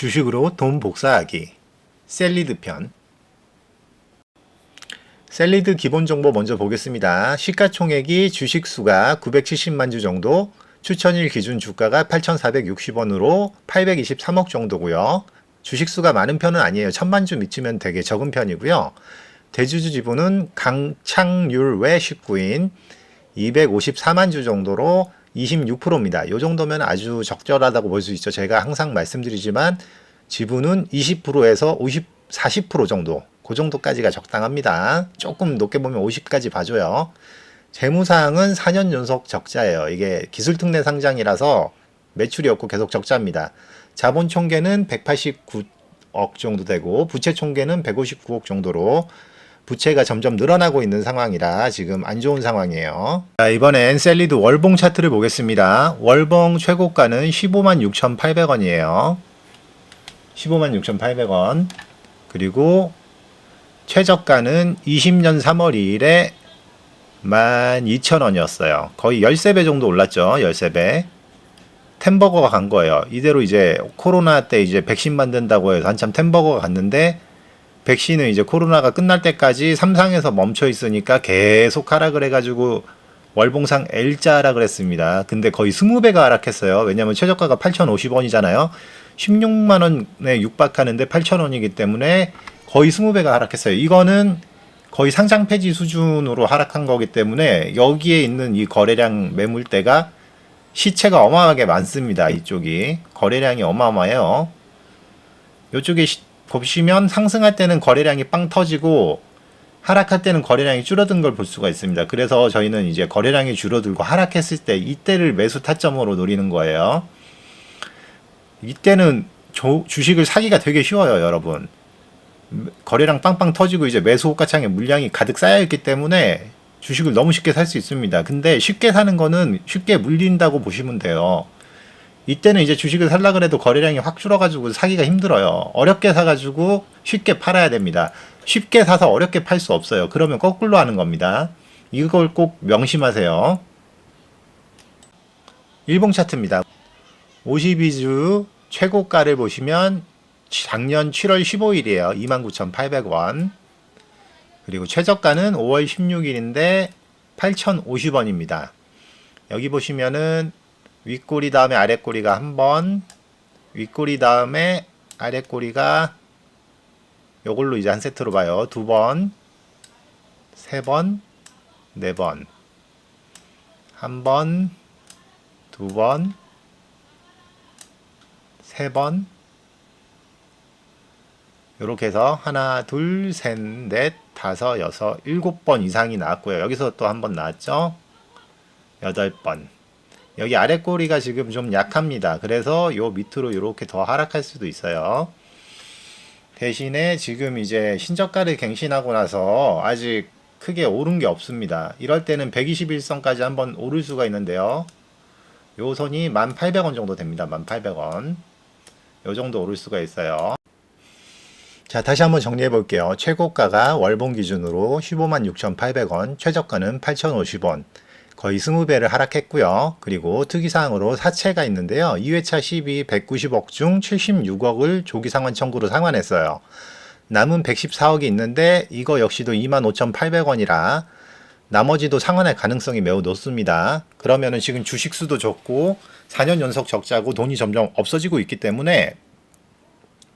주식으로 돈 복사하기 셀리드 편 셀리드 기본 정보 먼저 보겠습니다. 시가총액이 주식 수가 970만 주 정도, 추천일 기준 주가가 8,460원으로 823억 정도고요. 주식 수가 많은 편은 아니에요. 1000만 주 미치면 되게 적은 편이고요. 대주주 지분은 강창률 외 19인 254만 주 정도로 26%입니다. 이 정도면 아주 적절하다고 볼 수 있죠. 제가 항상 말씀드리지만 지분은 20%에서 50, 40% 정도, 그 정도까지가 적당합니다. 조금 높게 보면 50까지 봐줘요. 재무사항은 4년 연속 적자예요. 이게 기술특례 상장이라서 매출이 없고 계속 적자입니다. 자본 총계는 189억 정도 되고 부채 총계는 159억 정도로 부채가 점점 늘어나고 있는 상황이라 지금 안 좋은 상황이에요. 자, 이번엔 셀리드 월봉 차트를 보겠습니다. 월봉 최고가는 15만 6,800원이에요. 15만 6,800원. 그리고 최저가는 20년 3월 2일에 12,000원이었어요. 거의 13배 정도 올랐죠. 13배. 템버거가 간 거예요. 이대로 이제 코로나 때 이제 백신 만든다고 해서 한참 템버거가 갔는데 백신은 이제 코로나가 끝날 때까지 삼상에서 멈춰 있으니까 계속 하락을 해가지고 월봉상 L자 라 그랬습니다. 근데 거의 20배가 하락했어요. 왜냐면 최저가가 8,050원이잖아요. 16만 원에 육박하는데 8,000원이기 때문에 거의 20배가 하락했어요. 이거는 거의 상장 폐지 수준으로 하락한 거기 때문에 여기에 있는 이 거래량 매물대가 시체가 어마어마하게 많습니다. 이쪽이 거래량이 어마어마해요. 이쪽에 시- 보시면 상승할 때는 거래량이 빵 터지고 하락할 때는 거래량이 줄어든 걸 볼 수가 있습니다. 그래서 저희는 이제 거래량이 줄어들고 하락했을 때 이때를 매수 타점으로 노리는 거예요. 이때는 조- 주식을 사기가 되게 쉬워요, 여러분. 거래량 빵빵 터지고 이제 매수 호가창에 물량이 가득 쌓여 있기 때문에 주식을 너무 쉽게 살 수 있습니다. 근데 쉽게 사는 거는 쉽게 물린다고 보시면 돼요. 이때는 이제 주식을 살라 그래도 거래량이 확 줄어가지고 사기가 힘들어요. 어렵게 사가지고 쉽게 팔아야 됩니다. 쉽게 사서 어렵게 팔 수 없어요. 그러면 거꾸로 하는 겁니다. 이걸 꼭 명심하세요. 일봉 차트입니다. 52주 최고가를 보시면 작년 7월 15일이에요. 29,800원. 그리고 최저가는 5월 16일인데 8,050원입니다. 여기 보시면은 윗꼬리 다음에 아랫꼬리가 한 번, 윗꼬리 다음에 아랫꼬리가 요걸로 이제 한 세트로 봐요. 두 번, 세 번, 네 번, 한 번, 두 번, 세 번, 요렇게 해서 하나, 둘, 셋, 넷, 다섯, 여섯, 일곱 번 이상이 나왔고요. 여기서 또 한 번 나왔죠. 여덟 번. 여기 아래 꼬리가 지금 좀 약합니다. 그래서 요 밑으로 이렇게 더 하락할 수도 있어요. 대신에 지금 이제 신저가를 갱신하고 나서 아직 크게 오른 게 없습니다. 이럴 때는 121선까지 한번 오를 수가 있는데요. 요 선이 1,800원 정도 됩니다. 1,800원. 요 정도 오를 수가 있어요. 자, 다시 한번 정리해 볼게요. 최고가가 월봉 기준으로 15만 6,800원, 최저가는 8,050원. 거의 20배를 하락했고요. 그리고 특이사항으로 사채가 있는데요. 2회차 시비 190억 중 76억을 조기상환 청구로 상환했어요. 남은 114억이 있는데 이거 역시도 25,800원이라 나머지도 상환할 가능성이 매우 높습니다. 그러면은 지금 주식 수도 적고 4년 연속 적자고 돈이 점점 없어지고 있기 때문에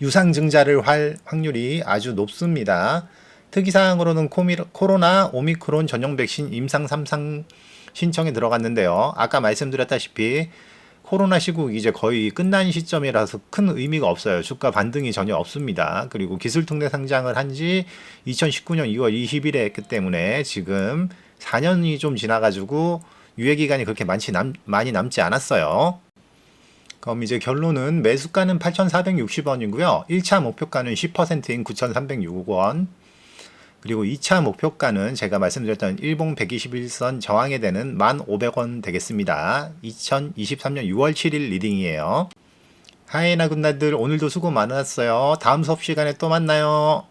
유상증자를 할 확률이 아주 높습니다. 특이사항으로는 코미, 코로나 오미크론 전용 백신 임상 3상 신청에 들어갔는데요. 아까 말씀드렸다시피 코로나 시국 이제 거의 끝난 시점이라서 큰 의미가 없어요. 주가 반등이 전혀 없습니다. 그리고 기술특례 상장을 한 지 2019년 2월 20일에 했기 때문에 지금 4년이 좀 지나가지고 유예 기간이 그렇게 많지 남, 많이 남지 않았어요. 그럼 이제 결론은 매수가는 8,460원이고요. 1차 목표가는 10%인 9,306원. 그리고 2차 목표가는 제가 말씀드렸던 일봉 121선 저항에 되는 1,500원 되겠습니다. 2023년 6월 7일 리딩이에요. 하이나 군단들 오늘도 수고 많았어요. 다음 수업 시간에 또 만나요.